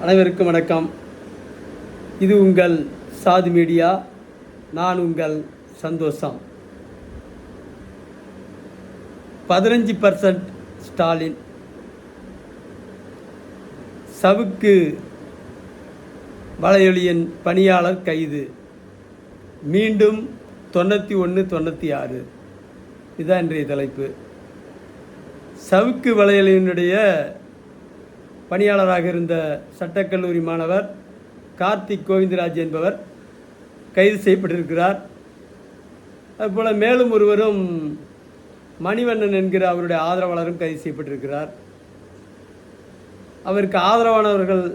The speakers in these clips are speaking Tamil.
அனைவருக்கும் வணக்கம். இது உங்கள் சாது மீடியா நான் உங்கள் சந்தோஷம். பதினஞ்சு பர்சன்ட் ஸ்டாலின். சவுக்கு வலையொலியின் பணியாளர் கைது. மீண்டும் தொண்ணூற்றி ஒன்று தொண்ணூற்றி ஆறு. இதுதான் இன்றைய தலைப்பு. சவுக்கு வலையொலியினுடைய பணியாளராக இருந்த சட்டக்கல்லூரி மாணவர் கார்த்திக் கோவிந்தராஜ் என்பவர் கைது செய்யப்பட்டிருக்கிறார். அதுபோல் மேலும் ஒருவரும் மணிவண்ணன் என்கிற அவருடைய ஆதரவாளரும் கைது செய்யப்பட்டிருக்கிறார். அவருக்கு ஆதரவானவர்கள்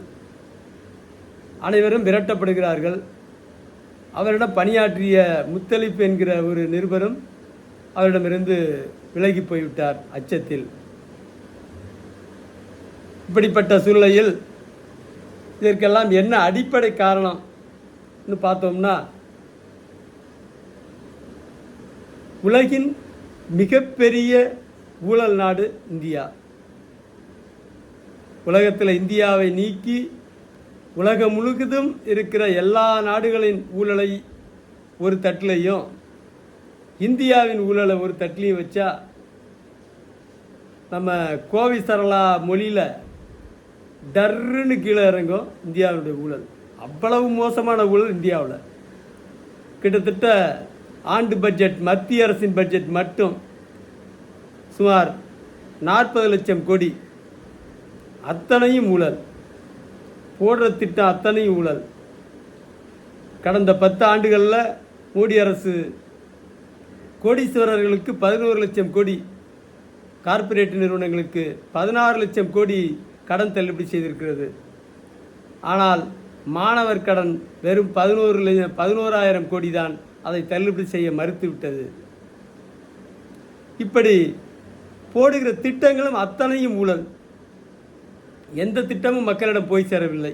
அனைவரும் விரட்டப்படுகிறார்கள். அவரிடம் பணியாற்றிய முத்தளிப்பு என்கிற ஒரு நிருபரும் அவரிடமிருந்து விலகி போய்விட்டார் அச்சத்தில். இப்படிப்பட்ட சூழ்நிலையில் இதற்கெல்லாம் என்ன அடிப்படை காரணம்னு பார்த்தோம்னா உலகின் மிகப்பெரிய ஊழல் நாடு இந்தியா. உலகத்தில் இந்தியாவை நீக்கி உலகம் முழுக்கதும் இருக்கிற எல்லா நாடுகளின் ஊழலை ஒரு தட்டிலையும் இந்தியாவின் ஊழலை ஒரு தட்டிலையும் வச்சா நம்ம கோவி சரளா மொழியில் டர்ருன்னு கீழே இறங்கும் இந்தியாவுடைய ஊழல். அவ்வளவு மோசமான ஊழல் இந்தியாவில். கிட்டத்தட்ட ஆண்டு பட்ஜெட் மத்திய அரசின் பட்ஜெட் மட்டும் சுமார் நாற்பது லட்சம் கோடி. அத்தனையும் ஊழல். போடுற திட்டம் அத்தனையும் ஊழல். கடந்த பத்து ஆண்டுகளில் மோடி அரசு கோடீஸ்வரர்களுக்கு பதினோரு லட்சம் கோடி கார்ப்பரேட் நிறுவனங்களுக்கு பதினாறு லட்சம் கோடி கடன் தள்ளுபடி செய்திருக்கிறது. ஆனால் மாணவர் கடன் வெறும் பதினோரு பதினோராயிரம் கோடி தான் அதை தள்ளுபடி செய்ய மறுத்துவிட்டது. இப்படி போடுகிற திட்டங்களும் அத்தனையும் ஊழல். எந்த திட்டமும் மக்களிடம் போய் சேரவில்லை.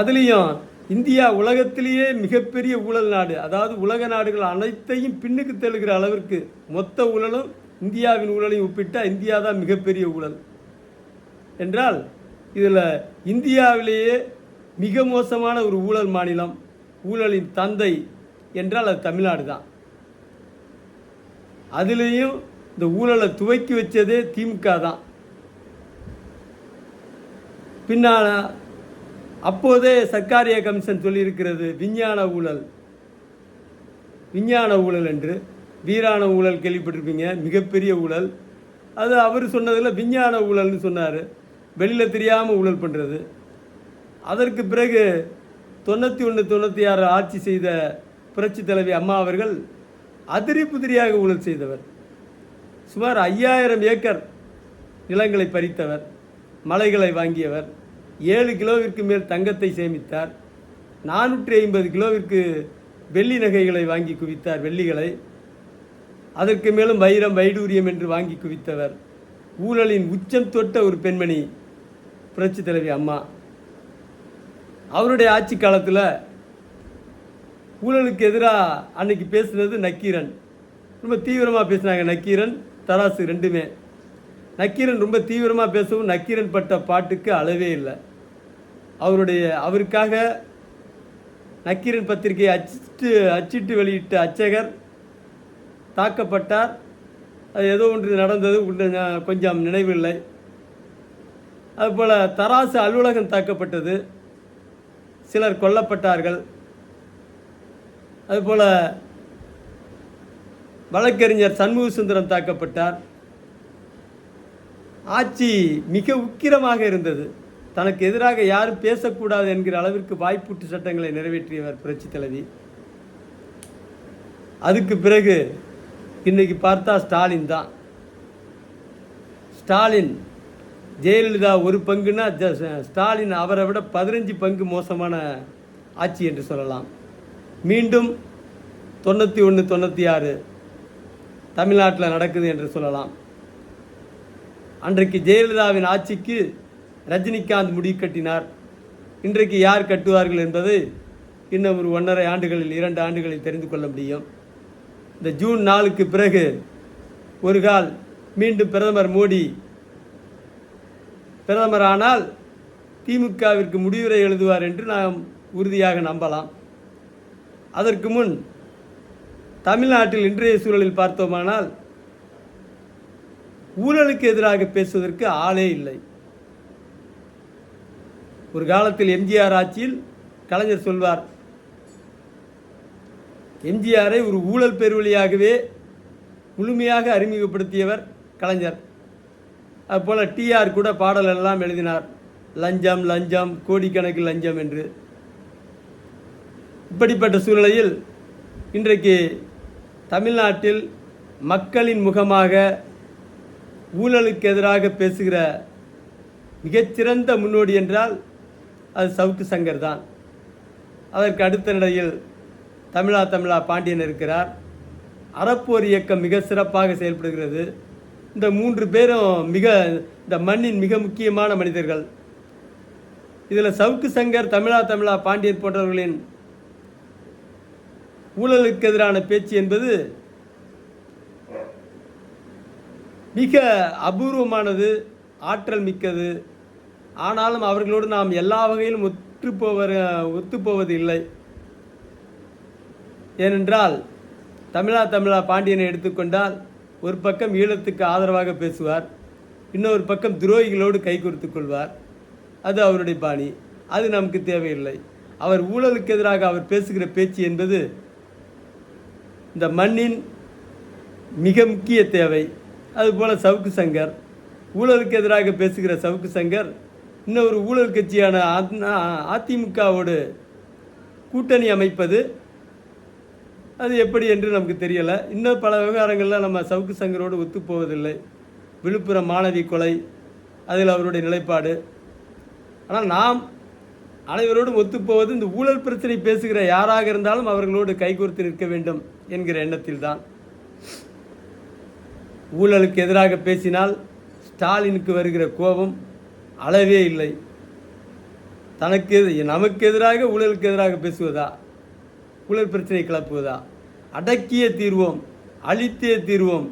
அதுலேயும் இந்தியா உலகத்திலேயே மிகப்பெரிய ஊழல் நாடு. அதாவது உலக நாடுகள் அனைத்தையும் பின்னுக்கு தள்ளுகிற அளவிற்கு மொத்த ஊழலும் இந்தியாவின் ஊழலையும் ஒப்பிட்டால் இந்தியா தான் மிகப்பெரிய ஊழல். என்றால் இதில் இந்தியாவிலேயே மிக மோசமான ஒரு ஊழல் மாநிலம் ஊழலின் தந்தை என்றால் அது தமிழ்நாடு தான். அதுலேயும் இந்த ஊழலை துவக்கி வச்சதே திமுக தான். பின்னால் அப்போதே சர்க்காரிய கமிஷன் சொல்லியிருக்கிறது விஞ்ஞான ஊழல் விஞ்ஞான ஊழல் என்று. வீரான ஊழல் கேள்விப்பட்டிருப்பீங்க மிகப்பெரிய ஊழல். அது அவர் சொன்னதில் விஞ்ஞான ஊழல்னு சொன்னார். வெளியில் தெரியாமல் ஊழல் பண்ணுறது அதற்கு பிறகு தொண்ணூற்றி ஒன்று தொண்ணூற்றி ஆறு ஆட்சி செய்த புரட்சி தலைவி அம்மா அவர்கள் அதிரி புதிரியாக ஊழல் செய்தவர். சுமார் ஐயாயிரம் ஏக்கர் நிலங்களை பறித்தவர் மலைகளை வாங்கியவர் ஏழு கிலோவிற்கு மேல் தங்கத்தை சேமித்தார் நானூற்றி ஐம்பது கிலோவிற்கு வெள்ளி நகைகளை வாங்கி குவித்தார் வெள்ளிகளை. அதற்கு மேலும் வைரம் வைடூரியம் என்று வாங்கி குவித்தவர். ஊழலின் உச்சம் தொட்ட ஒரு பெண்மணி புரட்சி தலைவி அம்மா. அவருடைய ஆட்சி காலத்தில் ஊழலுக்கு எதிராக அன்னைக்கு பேசுனது நக்கீரன். ரொம்ப தீவிரமாக பேசினாங்க நக்கீரன் தராசு ரெண்டுமே. நக்கீரன் ரொம்ப தீவிரமாக பேசவும் நக்கீரன் பட்ட பாட்டுக்கு அளவே இல்லை. அவருடைய அவருக்காக நக்கீரன் பத்திரிகையை அச்சிட்டு அச்சிட்டு வெளியிட்ட அச்சகர் தாக்கப்பட்டார். அது ஏதோ ஒன்று நடந்தது உண்டு- கொஞ்சம் நினைவில்லை. அதுபோல் தராசு அலுவலகம் தாக்கப்பட்டது. சிலர் கொல்லப்பட்டார்கள். அதுபோல் வழக்கறிஞர் சண்முக சுந்தரம் தாக்கப்பட்டார். ஆட்சி மிக உக்கிரமாக இருந்தது. தனக்கு எதிராக யாரும் பேசக்கூடாது என்கிற அளவிற்கு வாய்ப்பூட்டு சட்டங்களை நிறைவேற்றியவர் புரட்சி தலைவி. அதுக்கு பிறகு இன்றைக்கி பார்த்தா ஸ்டாலின் தான். ஸ்டாலின் ஜெயலலிதா ஒரு பங்குனா ஸ்டாலின் அவரை விட பதினஞ்சு பங்கு மோசமான ஆட்சி என்று சொல்லலாம். மீண்டும் தொண்ணூற்றி ஒன்று தொண்ணூற்றி ஆறு தமிழ்நாட்டில் நடக்குது என்று சொல்லலாம். அன்றைக்கு ஜெயலலிதாவின் ஆட்சிக்கு ரஜினிகாந்த் முடிவு கட்டினார். இன்றைக்கு யார் கட்டுவார்கள் என்பது இன்னும் ஒரு ஒன்றரை ஆண்டுகளில் இரண்டு ஆண்டுகளில் தெரிந்து கொள்ள முடியும். இந்த ஜூன் நாலுக்கு பிறகு ஒரு கால் மீண்டும் பிரதமர் மோடி. பிரதமரானால் திமுகவிற்கு முடிவுரை எழுதுவார் என்று நாம் உறுதியாக நம்பலாம். அதற்கு முன் தமிழ்நாட்டில் இன்றைய சூழலில் பார்த்தோமானால் ஊழலுக்கு எதிராக பேசுவதற்கு ஆளே இல்லை. ஒரு காலத்தில் எம்ஜிஆர் ஆட்சியில் கலைஞர் சொல்வார் எம்ஜிஆரை ஒரு ஊழல் பெருவழியாகவே முழுமையாக அறிமுகப்படுத்தியவர் கலைஞர். அதுபோல் டிஆர் கூட பாடல் எல்லாம் எழுதினார். லஞ்சம் லஞ்சம் கோடிக்கணக்கு லஞ்சம் என்று. இப்படிப்பட்ட சூழ்நிலையில் இன்றைக்கு தமிழ்நாட்டில் மக்களின் முகமாக ஊழலுக்கு எதிராக பேசுகிற மிகச்சிறந்த முன்னோடி என்றால் அது சவுக்கு சங்கர் தான். அதற்கு அடுத்த நிலையில் தமிழா தமிழா பாண்டியன் இருக்கிறார். அறப்போர் இயக்கம் மிக சிறப்பாக செயல்படுகிறது. இந்த மூன்று பேரும் மிக இந்த மண்ணின் மிக முக்கியமான மனிதர்கள். இதில் சவுக்கு சங்கர் தமிழா தமிழா பாண்டியன் போன்றவர்களின் ஊழலுக்கு எதிரான பேச்சு என்பது மிக அபூர்வமானது ஆற்றல் மிக்கது. ஆனாலும் அவர்களோடு நாம் எல்லா வகையிலும் ஒற்றுப்போவர் ஒத்துப்போவது இல்லை. ஏனென்றால் தமிழா தமிழா பாண்டியனை எடுத்துக்கொண்டால் ஒரு பக்கம் ஈழத்துக்கு ஆதரவாக பேசுவார் இன்னொரு பக்கம் துரோகிகளோடு கை கொடுத்து கொள்வார். அது அவருடைய பாணி. அது நமக்கு தேவையில்லை. அவர் ஊழலுக்கு எதிராக அவர் பேசுகிற பேச்சு என்பது இந்த மண்ணின் மிக முக்கிய தேவை. அதுபோல் சவுக்கு சங்கர் ஊழலுக்கு எதிராக பேசுகிற சவுக்கு சங்கர் இன்னொரு ஊழல் கட்சியான அதிமுகவோடு கூட்டணி அமைப்பது அது எப்படி என்று நமக்கு தெரியலை. இன்னும் பல விவகாரங்களில் நம்ம சவுக்கு சங்கரோடு ஒத்துப்போவதில்லை விழுப்புரம் மாணவி கொலை அதில் அவருடைய நிலைப்பாடு. ஆனால் நாம் அனைவரோடும் ஒத்துப்போவது இந்த ஊழல் பிரச்சனை பேசுகிற யாராக இருந்தாலும் அவர்களோடு கைகோர்த்து நிற்க வேண்டும் என்கிற எண்ணத்தில் தான் ஊழலுக்கு எதிராக பேசினால் ஸ்டாலினுக்கு வருகிற கோபம் அளவே இல்லை. தனக்கு எது- நமக்கு எதிராக ஊழலுக்கு எதிராக பேசுவதா? ஊழல் பிரச்சனை கிளப்புவதா அடக்கிய தீர்வோம் அழித்தே தீர்வோம்.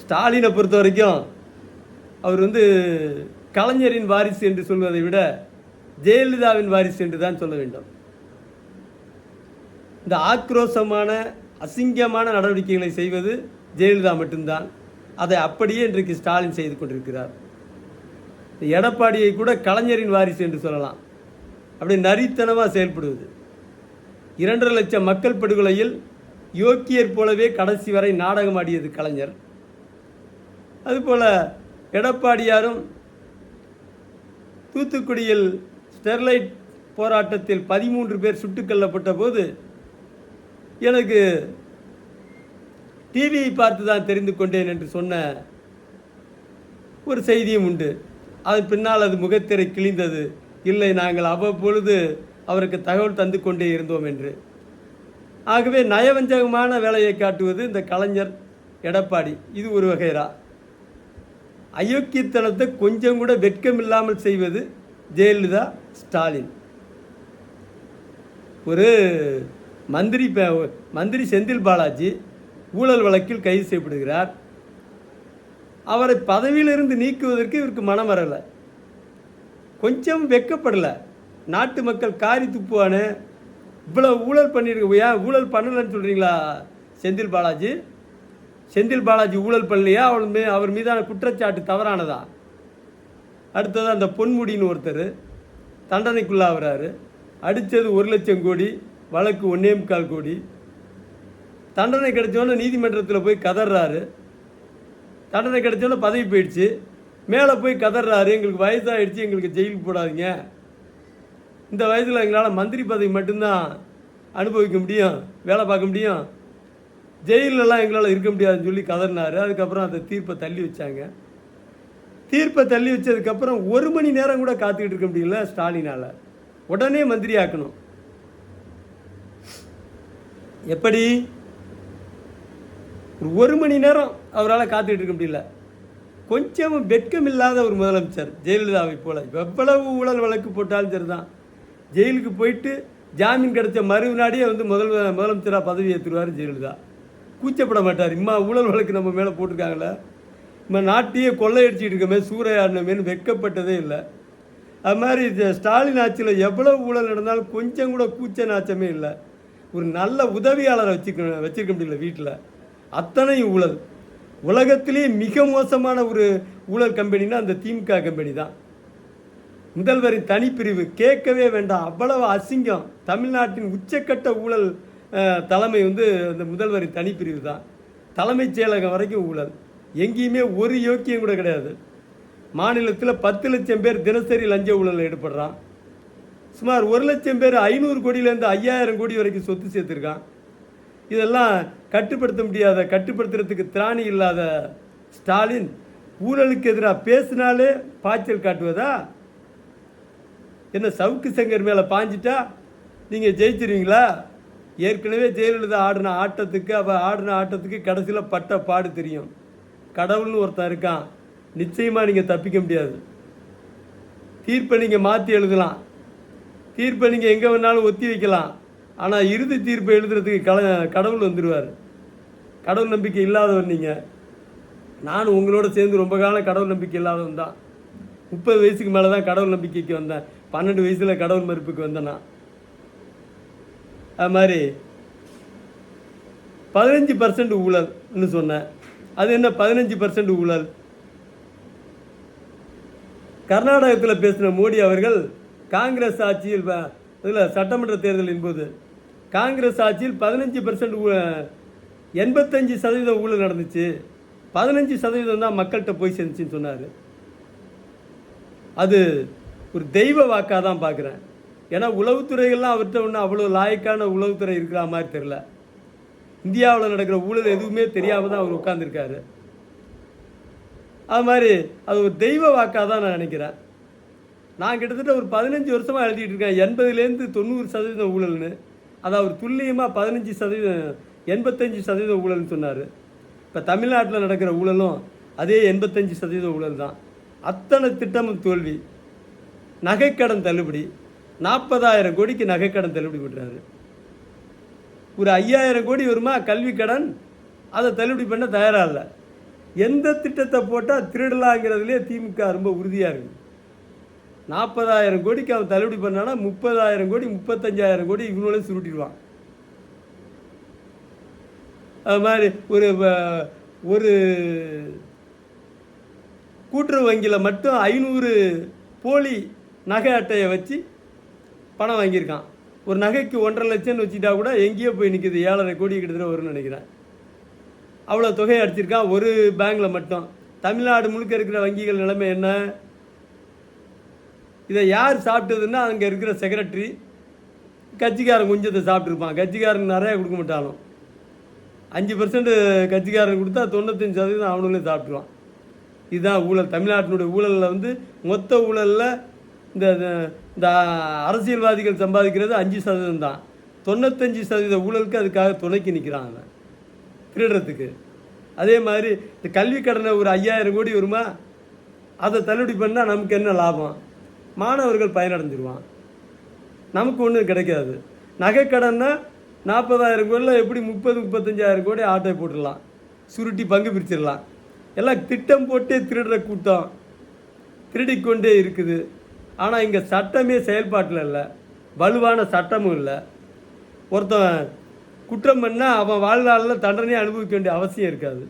ஸ்டாலினை பொறுத்த வரைக்கும் அவர் வந்து கலைஞரின் வாரிசு என்று சொல்வதை விட ஜெயலலிதாவின் வாரிசு என்று தான் சொல்ல வேண்டும். இந்த ஆக்ரோஷமான அசிங்கமான நடவடிக்கைகளை செய்வது ஜெயலலிதா மட்டும்தான். அதை அப்படியே இன்றைக்கு ஸ்டாலின் செய்து கொண்டிருக்கிறார். இந்த எடப்பாடியை கூட கலைஞரின் வாரிசு என்று சொல்லலாம். அப்படி நரித்தனமாக செயல்படுவது. இரண்டரை லட்சம் மக்கள் படுகொலையில் யோக்கியர் போலவே கடைசி வரை நாடகம் ஆடியது கலைஞர். அதுபோல் எடப்பாடியாரும் தூத்துக்குடியில் ஸ்டெர்லைட் போராட்டத்தில் பதிமூன்று பேர் சுட்டுக் கொல்லப்பட்ட போது எனக்கு டிவியை பார்த்து தான் தெரிந்து கொண்டேன் என்று சொன்ன ஒரு செய்தியும் உண்டு. அது பின்னால் அது முகத்திரை கிழிந்தது. இல்லை நாங்கள் அவ்வப்பொழுது அவருக்கு தகவல் தந்து கொண்டே இருந்தோம் என்று. ஆகவே நயவஞ்சகமான வேலையை காட்டுவது இந்த கலைஞர் எடப்பாடி. இது ஒரு வகைரா. அயோக்கியத்தனத்தை கொஞ்சம் கூட வெட்கமில்லாமல் செய்வது ஜெயலலிதா ஸ்டாலின். ஒரு மந்திரி மந்திரி செந்தில் பாலாஜி ஊழல் வழக்கில் கைது செய்யப்படுகிறார். அவரை பதவியிலிருந்து நீக்குவதற்கு இவருக்கு மனம் வரலை. கொஞ்சம் வெக்கப்படலை. நாட்டு மக்கள் காரி துப்புவானு. இவ்வளோ ஊழல் பண்ணியிருக்க ஏன் ஊழல் பண்ணலைன்னு சொல்கிறீங்களா செந்தில் பாலாஜி? செந்தில் பாலாஜி ஊழல் பண்ணலையா? அவள் மீ அவர் மீதான குற்றச்சாட்டு தவறானதா? அடுத்தது அந்த பொன்முடின்னு ஒருத்தர் தண்டனைக்குள்ளாகிறாரு அடித்தது ஒரு லட்சம் கோடி வழக்கு ஒன்னே முக்கால் கோடி. தண்டனை கிடைச்சோன்னே நீதிமன்றத்தில் போய் கதறாரு. தண்டனை கிடைச்சோன்னே பதவி போயிடுச்சு. மேலே போய் கதறாரு. எங்களுக்கு வயசாகிடுச்சு எங்களுக்கு ஜெயிலுக்கு போடாதீங்க. இந்த வயசில் எங்களால் மந்திரி பதவி மட்டும்தான் அனுபவிக்க முடியும் வேலை பார்க்க முடியும். ஜெயிலெலாம் எங்களால் இருக்க முடியாதுன்னு சொல்லி கதறினார். அதுக்கப்புறம் அந்த தீர்ப்பை தள்ளி வச்சாங்க. தீர்ப்பை தள்ளி வச்சதுக்கப்புறம் ஒரு மணி நேரம் கூட காத்துக்கிட்டு இருக்க முடியல ஸ்டாலினால். உடனே மந்திரி ஆக்கணும். எப்படி ஒரு ஒரு மணி நேரம் அவரால் காத்துக்கிட்டு இருக்க முடியல. கொஞ்சமும் வெட்கம் இல்லாத ஒரு முதலமைச்சர் ஜெயலலிதாவை போல. எவ்வளவு ஊழல் வழக்கு போட்டாலும் சரிதான். ஜெயிலுக்கு போயிட்டு ஜாமீன் கிடைச்ச மறுநாடியே வந்து முதல் முதலமைச்சராக பதவி ஏற்றுருவார் ஜெயலலிதா. கூச்சப்பட மாட்டார். இம்மா ஊழல் வழக்கு நம்ம மேலே போட்டிருக்காங்களே நம்ம நாட்டையே கொள்ளையடிச்சிட்டு இருக்கமே சூறையாடணுமேனு வெட்கப்பட்டதே இல்லை. அது மாதிரி ஸ்டாலின் ஆட்சியில் எவ்வளோ ஊழல் நடந்தாலும் கொஞ்சம் கூட கூச்ச நாச்சமே இல்லை. ஒரு நல்ல உதவியாளரை வச்சுக்க வச்சுருக்க முடியல வீட்டில். அத்தனையும் ஊழல். உலகத்திலே மிக மோசமான ஒரு ஊழல் கம்பெனினா அந்த திமுக கம்பெனி தான். முதல்வரின் தனிப்பிரிவு கேட்கவே வேண்டாம். அவ்வளவு அசிங்கம். தமிழ்நாட்டின் உச்சக்கட்ட ஊழல் தலைமை வந்து அந்த முதல்வரின் தனிப்பிரிவு தான். தலைமைச் செயலகம் வரைக்கும் ஊழல். எங்கேயுமே ஒரு யோக்கியம் கூட கிடையாது. மாநிலத்தில் பத்து லட்சம் பேர் தினசரி லஞ்ச ஊழலில் ஈடுபடுறான். சுமார் ஒரு லட்சம் பேர் ஐநூறு கோடியிலேருந்து ஐயாயிரம் கோடி வரைக்கும் சொத்து சேர்த்துருக்கான். இதெல்லாம் கட்டுப்படுத்த முடியாத கட்டுப்படுத்துறதுக்கு திராணி இல்லாத ஸ்டாலின் ஊழலுக்கு எதிராக பேசினாலே பாய்ச்சல் காட்டுவதா? என்ன சவுக்கு சங்கர் மேலே பாஞ்சிட்டா நீங்கள் ஜெயிச்சிருவீங்களா? ஏற்கனவே ஜெயலலிதா ஆடின ஆட்டத்துக்கு அவள் ஆடின ஆட்டத்துக்கு கடைசியில் பட்ட பாடு தெரியும். கடவுள்னு ஒருத்தன் இருக்கான். நிச்சயமாக நீங்கள் தப்பிக்க முடியாது. தீர்ப்பை நீங்கள் மாற்றி எழுதலாம். தீர்ப்பை நீங்கள் எங்கே வேணாலும் ஒத்தி வைக்கலாம். ஆனால் இறுதி தீர்ப்பை எழுதுறதுக்கு கல கடவுள் வந்துடுவார் கடவுள் நம்பிக்கை இல்லாதவன் நீங்கள் நானும் உங்களோட சேர்ந்து ரொம்ப காலம் கடவுள் நம்பிக்கை இல்லாதவன் தான். முப்பது வயசுக்கு மேலே தான் கடவுள் நம்பிக்கைக்கு வந்தேன். பன்னெண்டு வயசில் கடவுள் மறுப்புக்கு வந்தேன் நான். அது மாதிரி பதினஞ்சு பர்சன்ட் ஊழல்னு சொன்னேன். அது என்ன பதினஞ்சு பர்சன்ட் ஊழல்? கர்நாடகத்தில் பேசின மோடி அவர்கள் காங்கிரஸ் ஆட்சியில் இதில் சட்டமன்ற தேர்தலின் போது காங்கிரஸ் ஆட்சியில் பதினஞ்சு பர்சன்ட் எண்பத்தஞ்சு சதவீதம் ஊழல் நடந்துச்சு. பதினஞ்சு சதவீதம் தான் மக்கள்கிட்ட போய் சேர்ந்துச்சின்னு சொன்னார். அது ஒரு தெய்வ வாக்காக தான் பார்க்குறேன் ஏன்னா உளவுத்துறைகள்லாம் அவர்கிட்ட ஒன்றும் அவ்வளோ லாயக்கான உளவுத்துறை இருக்கிற மாதிரி தெரில இந்தியாவில் நடக்கிற ஊழல் எதுவுமே தெரியாமல் தான் அவர் உட்காந்துருக்காரு அது மாதிரி அது ஒரு தெய்வ வாக்காக தான் நான் நினைக்கிறேன். நான் கிட்டத்தட்ட ஒரு பதினஞ்சு வருஷமாக எழுதிட்டு இருக்கேன். எண்பதுலேருந்து தொண்ணூறு சதவீதம் ஊழல்னு. அது அவர் துல்லியமாக பதினஞ்சு சதவீதம் எண்பத்தஞ்சு சதவீத ஊழல்னு சொன்னார். இப்போ தமிழ்நாட்டில் நடக்கிற ஊழலும் அதே எண்பத்தஞ்சு சதவீத ஊழல் தான். அத்தனை திட்டமும் தோல்வி. நகைக்கடன் தள்ளுபடி. நாற்பதாயிரம் கோடிக்கு நகைக்கடன் தள்ளுபடி பண்ணுறாரு ஒரு ஐயாயிரம் கோடி வருமா? கல்வி கடன்? அதை தள்ளுபடி பண்ண தயாராக இல்லை. எந்த திட்டத்தை போட்டால் திருடலாங்கிறதுலே திமுக ரொம்ப உறுதியாக இருக்குது நாற்பதாயிரம் கோடிக்கு அவன் தள்ளுபடி பண்ணானா முப்பதாயிரம் கோடி முப்பத்தஞ்சாயிரம் கோடி இவனும் சுருட்டிடுவான். அது மாதிரி ஒரு ஒரு கூட்டுறவு வங்கியில் மட்டும் ஐநூறு போலி நகை அட்டையை வச்சு பணம் வாங்கியிருக்கான். ஒரு நகைக்கு ஒன்றரை லட்சம்னு வச்சுட்டா கூட எங்கேயோ போய் நிற்கிது ஏழரை கோடி கிட்டத்தட்ட வரும்னு நினைக்கிறேன். அவ்வளோ தொகையை அடிச்சிருக்கான். ஒரு பேங்க்கில் மட்டும். தமிழ்நாடு முழுக்க இருக்கிற வங்கிகள் நிலைமை என்ன? இதை யார் சாப்பிட்டதுன்னா அங்கே இருக்கிற செக்ரட்டரி கட்சிக்காரன் கொஞ்சத்தை சாப்பிட்ருப்பான் கட்சிக்காரன் நிறையா கொடுக்க மாட்டாலும். அஞ்சு பர்சன்ட் கட்சிக்காரன் கொடுத்தா தொண்ணூத்தஞ்சு சதவீதம் அவனுங்களே சாப்பிட்ருவான் இதுதான் ஊழல். தமிழ்நாட்டினுடைய ஊழலில் வந்து மொத்த ஊழலில் இந்த இந்த அரசியல்வாதிகள் சம்பாதிக்கிறது அஞ்சு சதவீதம் தான். தொண்ணூத்தஞ்சு சதவீத ஊழலுக்கு அதுக்காக துணைக்கு நிற்கிறான் அவன். திருடுறதுக்கு. அதே மாதிரி இந்த கல்வி கடனை ஒரு ஐயாயிரம் கோடி வருமா? அதை தள்ளுபடி பண்ணால் நமக்கு என்ன லாபம்? மாணவர்கள் பயனடைஞ்சிருவான். நமக்கு ஒன்றும் கிடைக்காது. நகைக்கடன்னா நாற்பதாயிரம் கோடியில் எப்படி முப்பது முப்பத்தஞ்சாயிரம் கோடி ஆட்டோ போட்டுடலாம். சுருட்டி பங்கு பிரிச்சிடலாம். எல்லாம் திட்டம் போட்டே திருடுற கூட்டம் திருடிக்கொண்டே இருக்குது. ஆனால் இங்கே சட்டமே செயல்பாட்டில் இல்லை. வலுவான சட்டமும் இல்லை. ஒருத்தன் குற்றம் பண்ணால் அவன் வாழ்நாளில் தண்டனையை அனுபவிக்க வேண்டிய அவசியம் இருக்காது.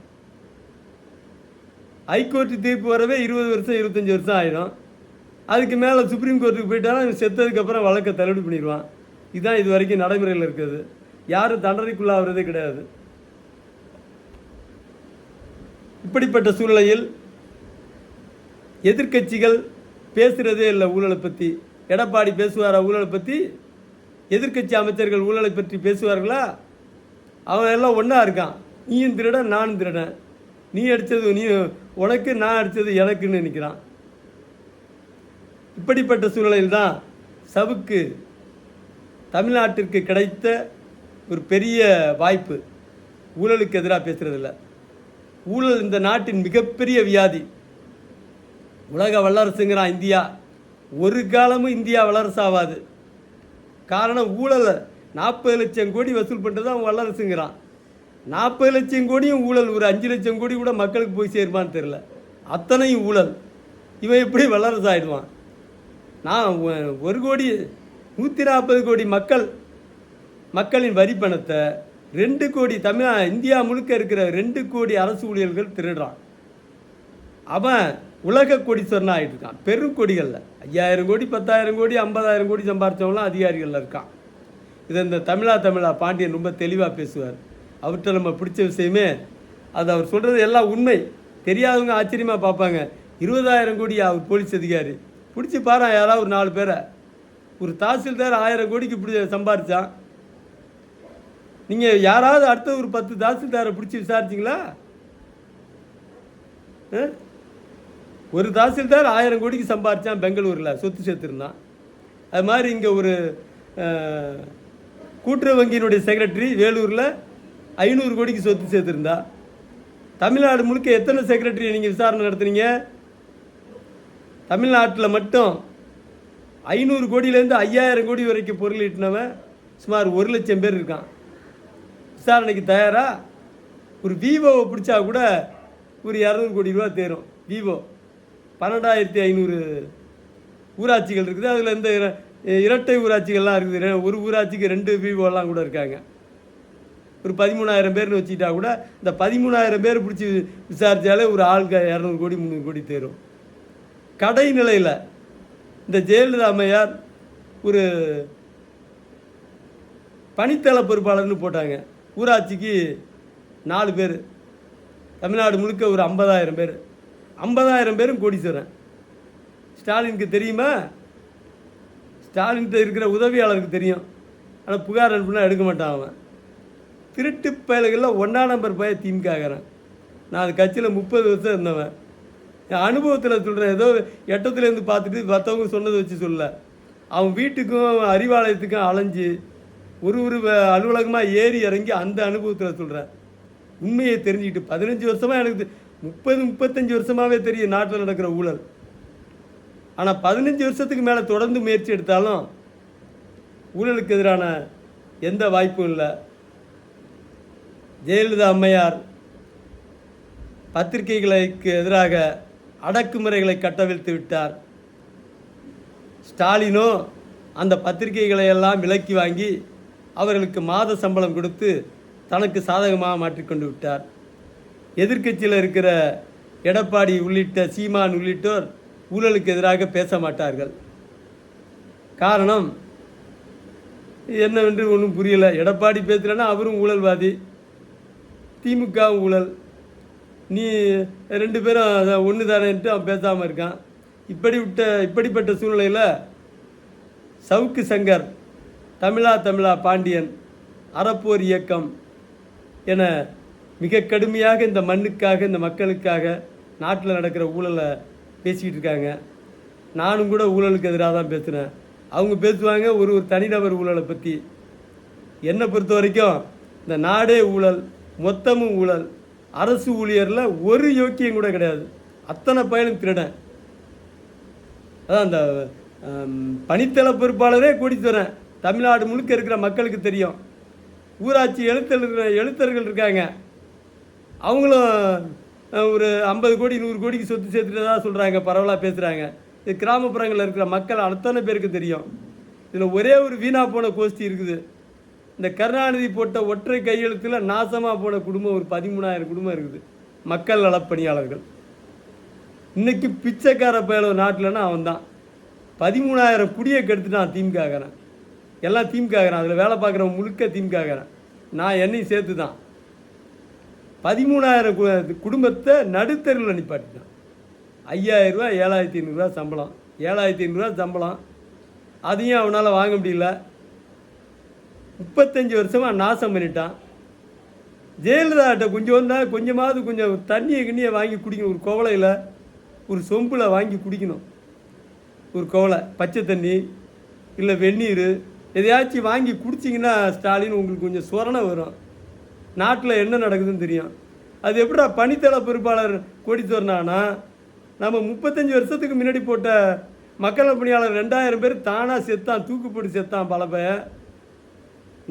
ஹைகோர்ட்டு தீர்ப்பு வரவே இருபது வருஷம் இருபத்தஞ்சி வருஷம் ஆயிடும் அதுக்கு மேலே சுப்ரீம் கோர்ட்டுக்கு போயிட்டாலும் இவன் செத்ததுக்கப்புறம் வழக்கை தள்ளுபடி பண்ணிடுவான். இதுதான் இது வரைக்கும் நடைமுறையில் இருக்குது யாரும் தண்டனைக்குள்ளாகிறதே கிடையாது. இப்படிப்பட்ட சூழ்நிலையில் எதிர்க்கட்சிகள் பேசுகிறதே இல்லை ஊழலை பற்றி எடப்பாடி பேசுவாரா ஊழலை பற்றி எதிர்க்கட்சி அமைச்சர்கள் ஊழலை பற்றி பேசுவார்களா? அவன் எல்லாம் ஒன்றா இருக்கான். நீயும் திருடன் நானும் திருடன். நீ அடித்தது நீ உனக்கு நான் அடித்தது எனக்குன்னு நினைக்கிறான். இப்படிப்பட்ட சூழ்நிலையில்தான் சவுக்கு தமிழ்நாட்டிற்கு கிடைத்த ஒரு பெரிய வாய்ப்பு. ஊழலுக்கு எதிராக பேசுறதில்ல. ஊழல் இந்த நாட்டின் மிகப்பெரிய வியாதி. உலக வல்லரசுங்கிறான் இந்தியா. ஒரு காலமும் இந்தியா வல்லரசு ஆகாது காரணம் ஊழலை நாற்பது லட்சம் கோடி வசூல் பண்ணுறது அவன் வல்லரசுங்கிறான். நாற்பது லட்சம் கோடியும் ஊழல். ஒரு அஞ்சு லட்சம் கோடி கூட மக்களுக்கு போய் சேருமான்னு தெரில அத்தனையும் ஊழல். இவன் எப்படி வல்லரசு ஆகிடுவான் நான் ஒரு கோடி நூற்றி நாற்பது கோடி மக்கள் மக்களின் வரி பணத்தை ரெண்டு கோடி தமிழா இந்தியா முழுக்க இருக்கிற ரெண்டு கோடி அரசு ஊழியர்கள் திருடுறான். அவன் உலக கோடீஸ்வரனாக ஆகிட்டு இருக்கான் பெரும் கொடிகளில். ஐயாயிரம் கோடி பத்தாயிரம் கோடி ஐம்பதாயிரம் கோடி சம்பாரிச்சவங்களாம் அதிகாரிகளில் இருக்கான். இதை இந்த தமிழா தமிழா பாண்டியன் ரொம்ப தெளிவாக பேசுவார். அவர்கிட்ட நம்ம பிடிச்ச விஷயமே அது அவர் சொல்கிறது எல்லாம் உண்மை. தெரியாதவங்க ஆச்சரியமாக பார்ப்பாங்க. இருபதாயிரம் கோடி அவர் போலீஸ் அதிகாரி. பிடிச்சி பாரு யாராவது ஒரு நாலு பேரை. ஒரு தாசில்தார் ஆயிரம் கோடிக்கு பிடி சம்பாரிச்சான். நீங்கள் யாராவது அடுத்த ஒரு பத்து தாசில்தாரை பிடிச்சி விசாரிச்சிங்களா? ஆ? ஒரு தாசில்தார் ஆயிரம் கோடிக்கு சம்பாரித்தான் பெங்களூரில் சொத்து சேர்த்துருந்தான். அது மாதிரி இங்கே ஒரு கூட்டுறவு வங்கியினுடைய செக்ரட்டரி வேலூரில் ஐநூறு கோடிக்கு சொத்து சேர்த்துருந்தா. தமிழ்நாடு முழுக்க எத்தனை செக்ரட்டரி நீங்கள் விசாரணை நடத்துனீங்க? தமிழ்நாட்டில் மட்டும் ஐநூறு கோடியிலேருந்து ஐயாயிரம் கோடி வரைக்கும் பொருள் ஈட்டினவன் சுமார் ஒரு லட்சம் பேர் இருக்கான். விசாரணைக்கு தயாராக ஒரு விவோவை பிடிச்சா கூட ஒரு இரநூறு கோடி ரூபா தேரும். விவோ பன்னெண்டாயிரத்தி ஐநூறு ஊராட்சிகள் இருக்குது. அதில் இந்த இரட்டை ஊராட்சிகள்லாம் இருக்குது. ஒரு ஊராட்சிக்கு ரெண்டு விவோலாம் கூட இருக்காங்க. ஒரு பதிமூணாயிரம் பேர்னு வச்சுக்கிட்டா கூட இந்த பதிமூணாயிரம் பேர் பிடிச்சி விசாரித்தாலே ஒரு ஆளுக்கு இரநூறு கோடி முந்நூறு கோடி தேரும். கடை நிலையில் இந்த ஜெயலலிதா அம்மையார் ஒரு பணித்தள பொறுப்பாளர்னு போட்டாங்க. ஊராட்சிக்கு நாலு பேர். தமிழ்நாடு முழுக்க ஒரு ஐம்பதாயிரம் பேர். ஐம்பதாயிரம் பேரும் கோடீஸ்வரன். ஸ்டாலினுக்கு தெரியுமா? ஸ்டாலின்கிட்ட இருக்கிற உதவியாளருக்கு தெரியும். ஆனால் புகார் அனுப்புனா எடுக்க மாட்டான் அவன். திருட்டு பயல்களில் ஒன்றா நம்பர் பய திமுககிறேன் நான் அது கட்சியில் முப்பது வருஷம் இருந்தவன். அனுபவத்தில் சொல்கிறேன் ஏதோ எட்டத்துலேருந்து பார்த்துட்டு மற்றவங்க சொன்னதை வச்சு சொல்ல அவன் வீட்டுக்கும் அறிவாலயத்துக்கும் அலைஞ்சு ஒரு ஒரு வ- அலுவலகமாக ஏறி இறங்கி அந்த அனுபவத்தில் சொல்கிறேன் உண்மையை தெரிஞ்சுக்கிட்டு பதினஞ்சு வருஷமாக எனக்கு முப்பது முப்பத்தஞ்சு வருஷமாகவே தெரியும் நாட்டில் நடக்கிற ஊழல். ஆனால் பதினஞ்சு வருஷத்துக்கு மேலே தொடர்ந்து முயற்சி எடுத்தாலும் ஊழலுக்கு எதிரான எந்த வாய்ப்பும் இல்லை. ஜெயலலிதா அம்மையார் பத்திரிகைகளுக்கு எதிராக அடக்குமுறைகளை கட்டவிழ்த்து விட்டார். ஸ்டாலினோ அந்த பத்திரிகைகளை எல்லாம் விலக்கி வாங்கி அவர்களுக்கு மாத சம்பளம் கொடுத்து தனக்கு சாதகமாக மாற்றிக்கொண்டு விட்டார். எதிர்க்கட்சியில் இருக்கிற எடப்பாடி உள்ளிட்ட சீமான் உள்ளிட்டோர் ஊழலுக்கு எதிராக பேச மாட்டார்கள். காரணம் என்னவென்று ஒன்றும் புரியல. எடப்பாடி பேசுகிறேன்னா அவரும் ஊழல்வாதி திமுக ஊழல். நீ ரெண்டு பேரும் ஒன்று தானேன்ட்டு அவன் பேசாமல் இருக்கான். இப்படி விட்ட இப்படிப்பட்ட சூழ்நிலையில் சவுக்கு சங்கர் தமிழா தமிழா பாண்டியன் அறப்போர் இயக்கம் என மிக கடுமையாக இந்த மண்ணுக்காக இந்த மக்களுக்காக நாட்டில் நடக்கிற ஊழலை பேசிக்கிட்டு இருக்காங்க. நானும் கூட ஊழலுக்கு எதிராக தான் பேசுகிறேன் அவங்க பேசுவாங்க ஒரு ஒரு தனிநபர் ஊழலை பற்றி என்னை பொறுத்த வரைக்கும் இந்த நாடே ஊழல் மொத்தமும் ஊழல். அரசு ஊழியரில் ஒரு யோக்கியம் கூட கிடையாது. அத்தனை பயனும் திருடன் அதான் அந்த பணித்தள பொறுப்பாளரே கோடீஸ்வரன். தமிழ்நாடு முழுக்க இருக்கிற மக்களுக்கு தெரியும். ஊராட்சி எழுத்தர்கள் எழுத்தர்கள் இருக்காங்க. அவங்களும் ஒரு ஐம்பது கோடி நூறு கோடிக்கு சொத்து சேர்த்துட்டதா சொல்கிறாங்க பரவலாக பேசுகிறாங்க இது கிராமப்புறங்களில் இருக்கிற மக்கள் அத்தனை பேருக்கு தெரியும். இதில் ஒரே ஒரு வீணாக போன கோஷ்டி இருக்குது. இந்த கருணாநிதி போட்ட ஒற்றை கையெழுத்தில் நாசமாக போன குடும்பம் ஒரு பதிமூணாயிரம் குடும்பம் இருக்குது. மக்கள் நலப்பணியாளர்கள். இன்னைக்கு பிச்சைக்கார பயல நாட்டில்னா அவன் தான் பதிமூணாயிரம் குடியை கெடுத்துட்டான் திமுககாரன். எல்லாம் தீம்காகிறேன் அதில் வேலை பார்க்குறவன் முழுக்க திமுககாரன். நான் என்னையும் சேர்த்து தான் பதிமூணாயிரம் குடும்பத்தை நடுத்தருவில் நிப்பாட்டிட்டான். ஐயாயிரம் ரூபா ஏழாயிரத்தி ஐநூறுரூவா சம்பளம். ஏழாயிரத்தி ஐநூறுரூவா சம்பளம். அதையும் அவனால் வாங்க முடியல. முப்பத்தஞ்சு வருஷமாக நாசம் பண்ணிட்டான். ஜெயலலிதாட்ட கொஞ்சம் வந்தால் கொஞ்சமாவது கொஞ்சம் தண்ணியை கிண்ணியை வாங்கி குடிக்கணும். ஒரு குவளையில் ஒரு சொம்பில் வாங்கி குடிக்கணும். ஒரு குவளை பச்சை தண்ணி இல்லை வெந்நீர் எதையாச்சும் வாங்கி குடிச்சிங்கன்னா ஸ்டாலின் உங்களுக்கு கொஞ்சம் சுரணை வரும். நாட்டில் என்ன நடக்குதுன்னு தெரியும். அது எப்படா பணித்தள பொறுப்பாளர் கோடீஸ்வரனானா? நம்ம முப்பத்தஞ்சு வருஷத்துக்கு முன்னாடி போட்ட மக்கள் பணியாளர் ரெண்டாயிரம் பேர் தானாக செத்தான் தூக்கு போட்டு செத்தான் பல பேர்.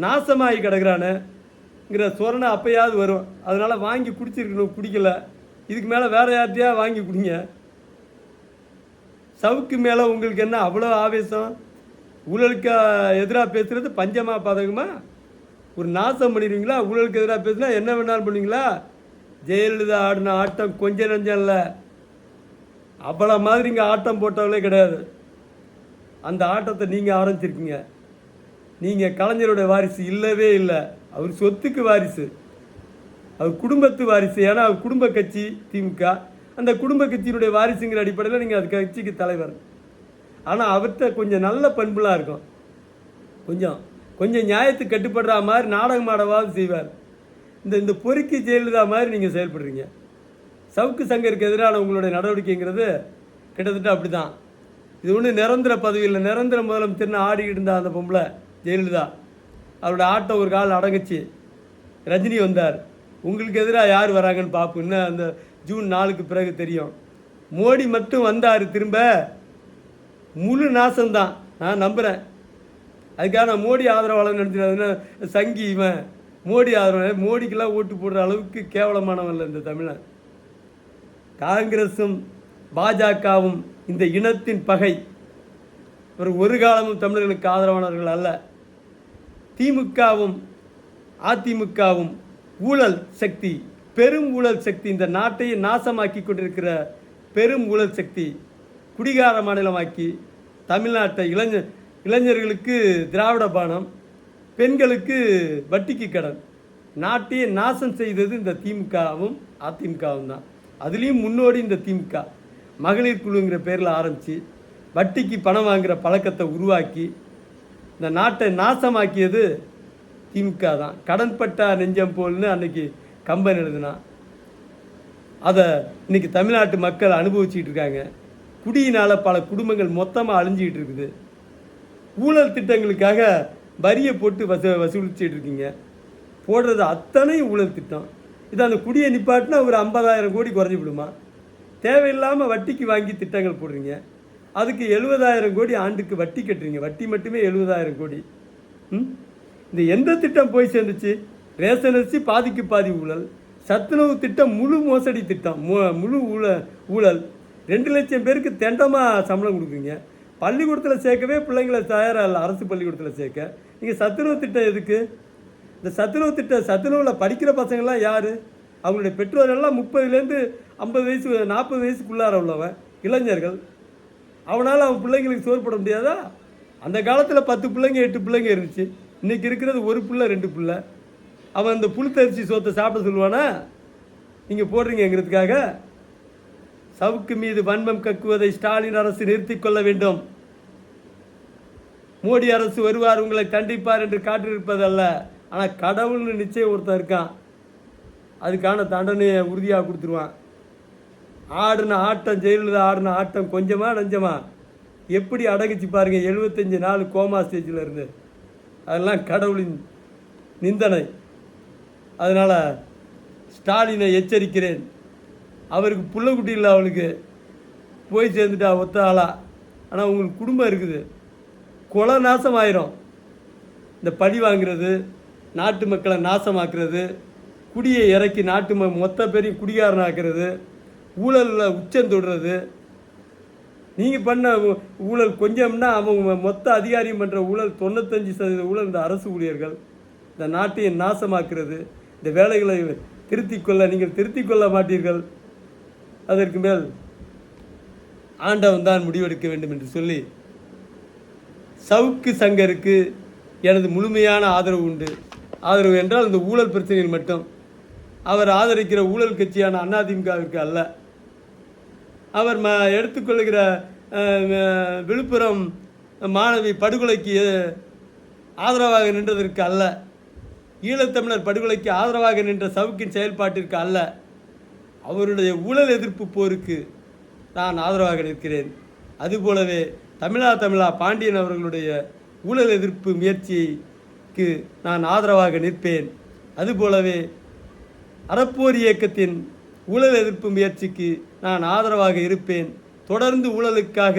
நாசமாகி கிடக்குறானுங்கிற சொரணை அப்போயாவது வரும். அதனால் வாங்கி குடிச்சிருக்கணும் குடிக்கல. இதுக்கு மேலே வேறு யார்ட்டையா வாங்கி கொடுங்க. சவுக்கு மேலே உங்களுக்கு என்ன அவ்வளோ ஆவேசம்? ஊழலுக்கு எதிராக பேசுகிறது பஞ்சமா பாதகமா? ஒரு நாசம் பண்ணிடுவீங்களா? ஊழலுக்கு எதிராக பேசுனா என்ன வேணாலும் பண்ணுவீங்களா? ஜெயலலிதா ஆடின ஆட்டம் கொஞ்சம் நஞ்சம் இல்லை. அவ்வளோ மாதிரி இங்கே ஆட்டம் போட்டவங்களே கிடையாது. அந்த ஆட்டத்தை நீங்கள் ஆரம்பிச்சிருக்கீங்க. நீங்கள் கலைஞருடைய வாரிசு இல்லவே இல்லை. அவர் சொத்துக்கு வாரிசு. அவர் குடும்பத்து வாரிசு. ஏன்னா அவர் குடும்ப கட்சி திமுக. அந்த குடும்ப கட்சியினுடைய வாரிசுங்கிற அடிப்படையில் நீங்கள் அது கட்சிக்கு தலைவர். ஆனால் அவர்கிட்ட கொஞ்சம் நல்ல பண்புலாம் இருக்கும். கொஞ்சம். கொஞ்சம் நியாயத்துக்கு கட்டுப்படுற மாதிரி நாடகம் ஆடவாவது செய்வார். இந்த இந்த பொறுக்கி ஜெயலலிதா மாதிரி நீங்கள் செயல்படுறீங்க. சவுக்கு சங்கருக்கு எதிரான உங்களுடைய நடவடிக்கைங்கிறது கிட்டத்தட்ட அப்படி தான் இது ஒன்றும் நிரந்தர பதவி இல்லை. நிரந்தர முதலமைச்சர்னு ஆடிக்கிட்டு இருந்தா அந்த பொம்பளை. ஜெயலலிதா அவரோட ஆட்டம் ஒரு கால் அடங்குச்சு. ரஜினி வந்தார். உங்களுக்கு எதிராக யார் வராங்கன்னு பார்ப்போம். இன்னும் அந்த ஜூன் நாலுக்கு பிறகு தெரியும். மோடி மட்டும் வந்தார் திரும்ப. முழு நாசம்தான். நான் நம்புகிறேன் அதுக்காக நான் மோடி ஆதரவாளர் நினச்சிருந்தேன் சங்கி இவன்? மோடி ஆதரவாளர் மோடிக்கெல்லாம் ஓட்டு போடுற அளவுக்கு கேவலமானவன் இல்லை இந்த தமிழன். காங்கிரஸும் பாஜகவும் இந்த இனத்தின் பகை. இவர் ஒரு காலமும் தமிழர்களுக்கு ஆதரவானவர்கள் அல்ல. திமுகவும் அதிமுகவும் ஊழல் சக்தி பெரும் ஊழல் சக்தி இந்த நாட்டையே நாசமாக்கி கொண்டிருக்கிற பெரும் ஊழல் சக்தி குடிகார மாநிலமாக்கி தமிழ்நாட்டை இளைஞர் இளைஞர்களுக்கு திராவிட பானம் பெண்களுக்கு வட்டிக்கு கடன். நாட்டையே நாசம் செய்தது இந்த திமுகவும் அதிமுகவும் தான். அதுலேயும் முன்னோடி இந்த திமுக. மகளிர் குழுங்கிற பேரில் ஆரம்பித்து வட்டிக்கு பணம் வாங்குகிற பழக்கத்தை உருவாக்கி இந்த நாட்டை நாசமாக்கியது திமுக தான். கடன்பட்டா நெஞ்சம் போல்னு அன்னைக்கு கம்பன் எழுதுனான் அதை இன்னைக்கு தமிழ்நாட்டு மக்கள் அனுபவிச்சுட்டு இருக்காங்க. குடியினால் பல குடும்பங்கள் மொத்தமாக அழிஞ்சிக்கிட்டு இருக்குது. ஊழல் திட்டங்களுக்காக வரியை போட்டு வசூ வசூலிச்சுட்டு இருக்கீங்க. போடுறது அத்தனையும் ஊழல் திட்டம். இது அந்த குடியை நிப்பாட்டினா ஒரு ஐம்பதாயிரம் கோடி குறைஞ்சி விடுமா? தேவையில்லாமல் வட்டிக்கு வாங்கி திட்டங்கள் போடுறீங்க. அதுக்கு எழுபதாயிரம் கோடி ஆண்டுக்கு வட்டி கட்டுறீங்க. வட்டி மட்டுமே எழுபதாயிரம் கோடி. ம்? இந்த எந்த திட்டம் போய் சேர்ந்துச்சு? ரேஷன் அரிசி பாதிக்கு பாதி ஊழல். சத்துணவு திட்டம் முழு மோசடி திட்டம். மு- முழு ஊழல் ஊழல். ரெண்டு லட்சம் பேருக்கு தெண்டமாக சம்பளம் கொடுக்குறீங்க. பள்ளிக்கூடத்தில் சேர்க்கவே பிள்ளைங்களை தயாராக இல்லை அரசு பள்ளிக்கூடத்தில் சேர்க்க. நீங்கள் சத்துணவு திட்டம் எதுக்கு? இந்த சத்துணவு திட்டம் சத்துணவில் படிக்கிற பசங்கள்லாம் யார்? அவங்களுடைய பெற்றோர்கள்லாம் முப்பதுலேருந்து ஐம்பது வயசு நாற்பது வயசுக்குள்ளார உள்ளவன் இளைஞர்கள். அவனால் அவன் பிள்ளைங்களுக்கு சோறு போட முடியாதா? அந்த காலத்தில் பத்து பிள்ளைங்க எட்டு பிள்ளைங்க இருந்துச்சு. இன்றைக்கி இருக்கிறது ஒரு பிள்ளை ரெண்டு பிள்ளை. அவன் அந்த புழுத்தரிசி சோத்தை சாப்பிட சொல்லுவானா? நீங்கள் போடுறீங்கிறதுக்காக சவுக்கு மீது வன்மம் கக்குவதை ஸ்டாலின் அரசு நிறுத்தி கொள்ள வேண்டும். மோடி அரசு வருவார் உங்களை கண்டிப்பார் என்று காட்டியிருப்பதல்ல. ஆனால் கடவுள்னு நிச்சயம் ஒருத்தன் இருக்கான். அதுக்கான தண்டனையை உறுதியாக கொடுத்துருவான். ஆடின ஆட்டம் ஜெயலலிதா ஆடின ஆட்டம் கொஞ்சமாக நஞ்சமா. எப்படி அடங்கிச்சு பாருங்கள் எழுபத்தஞ்சி நாள் கோமா ஸ்டேஜில் இருந்து. அதெல்லாம் கடவுளின் நிந்தனை. அதனால் ஸ்டாலினை எச்சரிக்கிறேன். அவருக்கு புள்ளக்குட்டி இல்லை அவளுக்கு. போய் சேர்ந்துட்டா ஒத்த ஆளா. ஆனால் உங்களுக்கு குடும்பம் இருக்குது. குல நாசம் ஆயிரும் இந்த பழி வாங்கிறது நாட்டு மக்களை நாசமாக்குறது குடியை இறக்கி நாட்டு ம மொத்த பேரையும் குடிகாரனாக்குறது ஊழலில் உச்சம் தொடுறது. நீங்கள் பண்ண ஊழல் கொஞ்சம்னா அவங்க மொத்த அதிகாரியும் பண்ணுற ஊழல் தொண்ணூத்தஞ்சு சதவீத ஊழல் இந்த அரசு ஊழியர்கள். இந்த நாட்டையை நாசமாக்குறது. இந்த வேலைகளை திருத்திக் கொள்ள நீங்கள் திருத்திக் கொள்ள மாட்டீர்கள். அதற்கு மேல் ஆண்டவன் தான் முடிவெடுக்க வேண்டும் என்று சொல்லி சவுக்கு சங்கருக்கு எனது முழுமையான ஆதரவு உண்டு. ஆதரவு என்றால் இந்த ஊழல் பிரச்சனையில் மட்டும். அவர் ஆதரிக்கிற ஊழல் கட்சியான அதிமுகவிற்கு அல்ல. அவர் ம எடுத்துக்கொள்கிற விழுப்புரம் மாணவி படுகொலைக்கு ஆதரவாக நின்றதற்கு அல்ல. ஈழத்தமிழர் படுகொலைக்கு ஆதரவாக நின்ற சவுக்கின் செயல்பாட்டிற்கு அல்ல. அவருடைய ஊழல் எதிர்ப்பு போருக்கு நான் ஆதரவாக நிற்கிறேன். அதுபோலவே தமிழா தமிழா பாண்டியன் அவர்களுடைய ஊழல் எதிர்ப்பு முயற்சிக்கு நான் ஆதரவாக நிற்பேன். அதுபோலவே அறப்போர் இயக்கத்தின் ஊழல் எதிர்ப்பு முயற்சிக்கு நான் ஆதரவாக இருப்பேன். தொடர்ந்து ஊழலுக்காக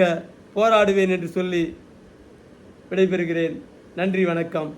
போராடுவேன் என்று சொல்லி விடைபெறுகிறேன். நன்றி வணக்கம்.